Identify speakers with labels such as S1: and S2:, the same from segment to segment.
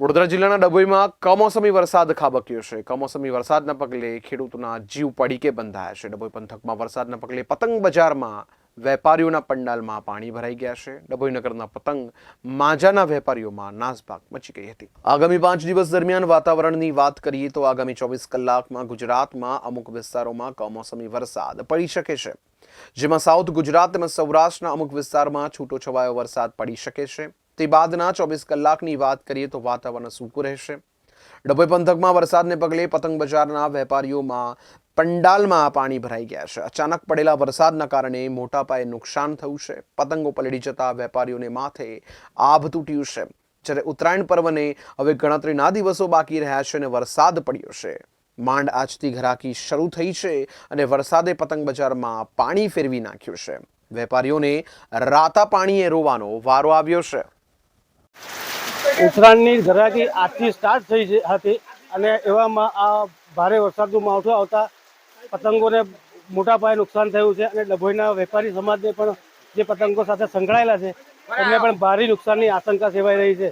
S1: વડોદરા જિલ્લાના ડભોઈમાં કમોસમી વરસાદ ખાબક્યો છે. કમોસમી વરસાદના પગલે ખેડૂતોના જીવ પડીકે બંધાયા છે. ડભોઈ પંથકમાં વરસાદના પગલે પતંગ બજારમાં વેપારીઓના પંડાલમાં પાણી ભરાઈ ગયા છે. ડભોઈ નગરના પતંગ માજાના વેપારીઓમાં નાસભાગ મચી ગઈ હતી. આગામી પાંચ દિવસ દરમિયાન વાતાવરણની વાત કરીએ તો આગામી ચોવીસ કલાકમાં ગુજરાતમાં અમુક વિસ્તારોમાં કમોસમી વરસાદ પડી શકે છે. જેમાં સાઉથ ગુજરાત તેમજ સૌરાષ્ટ્રના અમુક વિસ્તારમાં છૂટો છવાયો વરસાદ પડી શકે છે. તે બાદના ચોવીસ કલાકની વાત કરીએ તો વાતાવરણ સૂકું રહેશે. ડભોઈ પંથકમાં વરસાદને પગલે પતંગ બજારના વેપારીઓમાં પંડાલમાં પાણી ભરાઈ ગયા છે. અચાનક પડેલા વરસાદના કારણે મોટા પાયે નુકસાન થયું છે. પતંગો પલળી જતા વેપારીઓને માથે આભ તૂટ્યું છે. જ્યારે ઉત્તરાયણ પર્વને હવે ગણતરીના દિવસો બાકી રહ્યા છે અને વરસાદ પડ્યો છે. માંડ આજથી ઘરાકી શરૂ થઈ છે અને વરસાદે પતંગ બજારમાં પાણી ફેરવી નાખ્યું છે. વેપારીઓને રાતા પાણીએ રોવાનો વારો આવ્યો છે.
S2: ઉત્તરાયણની ઘરાકી આજથી સ્ટાર્ટ થઈ છે હતી અને એવામાં આ ભારે વરસાદનું માવઠું આવતા પતંગોને મોટા પાયે નુકસાન થયું છે અને ડભોઈના વેપારી સમાજને પણ જે પતંગો સાથે સંકળાયેલા છે એમને પણ ભારે નુકસાનની આશંકા સેવાઈ રહી છે.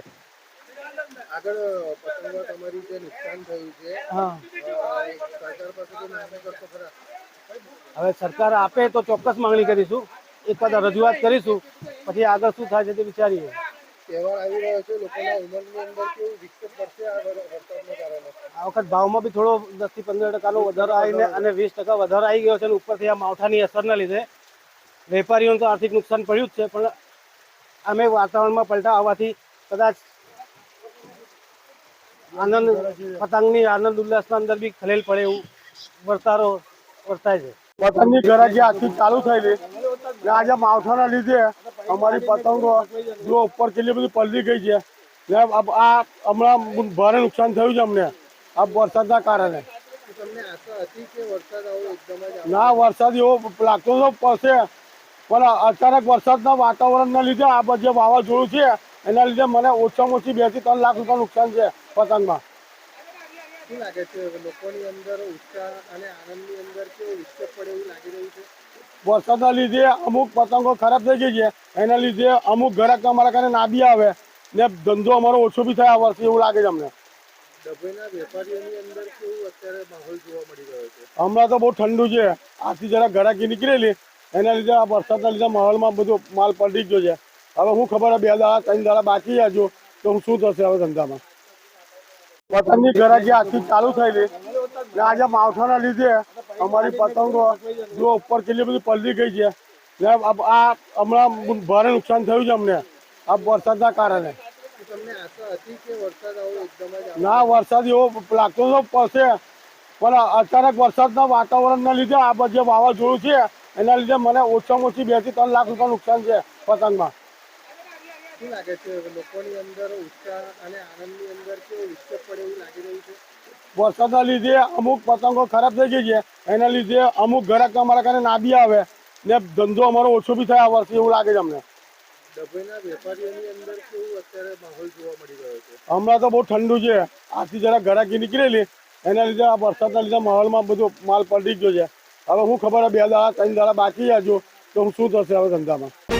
S3: આગળ પતંગો તમારી જે નુકસાન થયું છે
S2: હા. હવે સરકાર આપે તો ચોક્કસ માંગણી કરીશું એક વખત રજૂઆત કરીશું પછી આગળ શું થાય છે તે વિચારીએ.
S3: તહેવાર આવી રહ્યો છે લોકોના ઉંમરની અંદર કેવું વિક્ષેપ પડશે આ વરસાદને કારણે?
S2: આ વખત ભાવમાં બી થોડો દસથી પંદર ટકાનો વધારો આવીને અને વીસ ટકા વધારો આવી ગયો છે અને ઉપરથી આ માવઠાની અસરના લીધે વેપારીઓને તો આર્થિક નુકસાન પડ્યું જ છે પણ અમે વાતાવરણમાં પલટા આવવાથી કદાચ આનંદ પતંગની આનંદ ઉલ્લાસના અંદર બી ખલેલ પડે એવું વર્તારો વર્તાય છે.
S4: પતંગની ગરાગી આખી ચાલુ થયેલી આજે માવઠાના લીધે અમારી પતંગો જો ઉપર કેટલી બધી પલળી ગઈ છે. ને આ હમણાં ભારે નુકસાન થયું છે અમને. આ વરસાદના કારણે. ના વરસાદ એવો લાગતો તો પડશે. પણ અચાનક વરસાદના વાતાવરણના લીધે આ બધે વાવાઝોડું છે એના લીધે મને ઓછામાં ઓછી બેથી ત્રણ લાખ રૂપિયા નુકસાન છે પતંગમાં.
S3: શું લાગે છે? લોકોની અંદર ઉત્સાહ અને આનંદની અંદર કેવું વિક્ષેપ પડે એવું લાગી રહ્યું છે?
S4: વરસાદના લીધે અમુક પતંગો ખરાબ થઈ ગઈ છે. એના લીધે અમુક ગ્રાહક અમારા કારણે ના બી આવે ને ધંધો અમારો ઓછો બી થાય આ વર્ષે એવું લાગે છે અમને. હમણાં તો બહુ ઠંડુ છે. આથી જરા ઘરાકી નીકળેલી. એના લીધે આ વરસાદના લીધે માહોલમાં બધો માલ પલટી ગયો છે. હવે હું ખબર બે દાડા ત્રણ દાડા બાકી જાજો હજુ. તો હું શું થશે હવે ધંધામાં? પતંગની ઘરાકી આખી ચાલુ થયેલી. ને આજે માવઠાના લીધે અમારી પતંગો જો ઉપર કેટલી બધી પલટી ગઈ છે. ને આ હમણાં ભારે નુકસાન થયું છે અમને. આ વરસાદના કારણે.
S3: જ
S4: ના વરસાદ એવો લાગતો તો પડશે. પણ અચાનક વરસાદના વાતાવરણના લીધે આ બધે વાવાઝોડું છે એના લીધે મને ઓછામાં ઓછી બેથી ત્રણ લાખ રૂપિયા નુકસાન છે પતંગમાં.
S3: શું લાગે છે? લોકોની અંદર ઉત્સાહ અને આનંદની અંદર કેવું વિક્ષેપ પડે એવું લાગી રહ્યું છે?
S4: વરસાદના લીધે અમુક પતંગો ખરાબ થઈ ગઈ છે. એના લીધે અમુક ગ્રાહક અમારા કારણે ના બી આવે. ને ધંધો અમારો ઓછો બી થાય આ વર્ષે એવું લાગે છે અમને. હમણાં તો બહુ ઠંડુ છે. આથી જરા ઘરાકી નીકળેલી એના લીધે આ વરસાદના લીધે માહોલમાં બધો માલ પલટી ગયો છે. હવે હું ખબર બે દાડા ત્રણ દાડા બાકી હજુ. તો હું શું થશે હવે ધંધામાં?